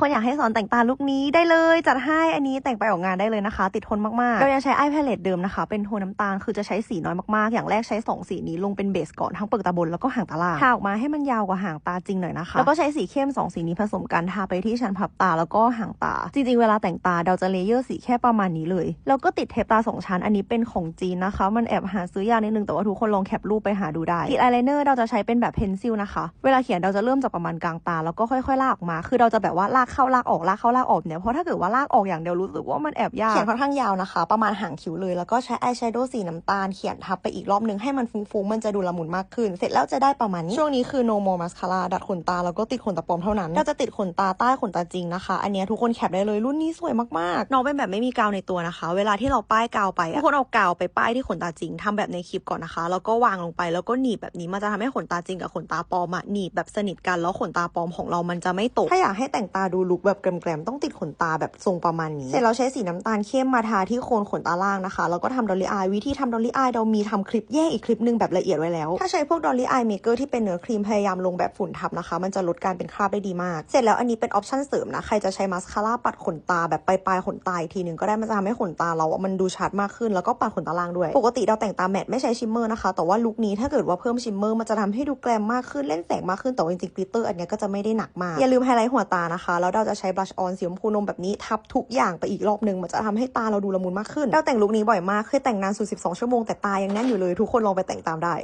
คนอยากให้สอนแต่งตาลุคนี้ได้เลยจัดให้อันนี้แต่งไปออกงานได้เลยนะคะ ติดทนมากๆเรายังใช้ไอแพลเลตเดิมนะคะ เป็นโทนน้ำตาลคือจะใช้สีน้อยมากๆ อย่างแรกใช้ 2 สีนี้ลงเป็นเบสก่อนทั้งเปลือกตาบนแล้วก็หางตาล่างทาออกมาให้มันยาวกว่าหางตาจริงหน่อยนะคะแล้วก็ใช้สีเข้ม 2 สีนี้ผสมกันทาไปที่ชั้นพับตาแล้วก็หางตา จริงๆ เวลาแต่งตาเราจะเลเยอร์สีแค่ประมาณนี้เลยแล้วก็ติดเทปตาสองชั้นอันนี้เป็นของจีนนะคะ มันแอบหาซื้อยากนิดนึงแต่ว่าทุกคนลองแคปรูปไปหาดูได้ติดอายไลเนอร์เราจะใช้เป็นแบบเพนซิลนะคะ เวลาเขียนเราจะเริ่มจากประมาณกลางตาแล้วก็ค่อยๆลากออกมา คือเราจะแบบว่าลากเข้าลากออกลากเข้าลากออกเนี่ยเพราะถ้าเกิดว่าลากออกอย่างเดียวรู้สึกว่ามันแอบยากเขียนค่อนข้างยาวนะคะ ประมาณหางคิ้วเลยแล้วก็ใช้อายแชโดว์สีน้ำตาลเขียนทับไปอีกรอบนึงให้มันฟุ้งๆมันจะดูละมุนมากขึ้น เสร็จแล้วจะได้ประมาณนี้ช่วงนี้คือ no more mascara ดัดขนตาแล้วก็ติดขนตาปลอมเท่านั้นเราจะติดขนตาใต้ขนตาจริงนะคะ อันเนี้ยทุกคนแคปได้เลยรุ่นนี้สวยมากๆน้องเป็นแบบไม่มีกาวในตัวนะคะ เวลาที่เราป้ายกาวไปอะทุกคนเอากาวไปป้ายที่ขนตาจริงทำแบบในคลิปก่อนนะคะ แล้วก็วางลงไปแล้วก็หนีบแบบนี้มันจะทำให้ขนตาจริงกับขนตาปลอมอะหนีบแบบสนิทกันแล้วขนตาปลอมของเรามันจะไม่ตกถ้าอยากให้แต่งตาดูลุคแบบแกรมๆต้องติดขนตาแบบทรงประมาณนี้ เสร็จเราใช้สีน้ำตาลเข้มมาทาที่โคนขนตาล่างนะคะ แล้วก็ทำดอลลี่อายวิธีทำดอลลี่อายเรามีทำคลิปแยกอีกคลิปหนึงแบบละเอียดไว้แล้ว ถ้าใช้พวกดอลลี่อายเมเกอร์ที่เป็นเนื้อครีมพยายามลงแบบฝุ่นทับนะคะ มันจะลดการเป็นคราบได้ดีมาก เสร็จแล้วอันนี้เป็นออปชั่นเสริมนะ ใครจะใช้มาสคาร่าปัดขนตาแบบปลายๆขนตาอีกทีหนึ่งก็ได้มันจะทำให้ขนตาเราอะมันดูชัดมากขึ้น แล้วก็ปัดขนตาล่างด้วย ปกติเราแต่งตาแมทไม่ใช้ชิมเมอร์นะคะ แต่ว่าลุคนี้ถ้าเกิดว่าเพิ่มชิมเมอร์มันจะทำให้ดูแกรมมากขึ้นเล่นแสงมากขึ้นแต่ว่าจริงๆกลิตเตอร์อันนี้ก็จะไม่ได้หนักมากอย่าลืมไฮไลท์หัวตานะคะแล้วเราจะใช้บลัชออนสีชมพูนมแบบนี้ทับทุกอย่างไปอีกรอบนึงมันจะทำให้ตาเราดูละมุนมากขึ้นเราแต่งลุคนี้บ่อยมากเคยแต่งนานสุด 12 ชั่วโมงแต่ตายังแน่นอยู่เลยทุกคนลองไปแต่งตามได้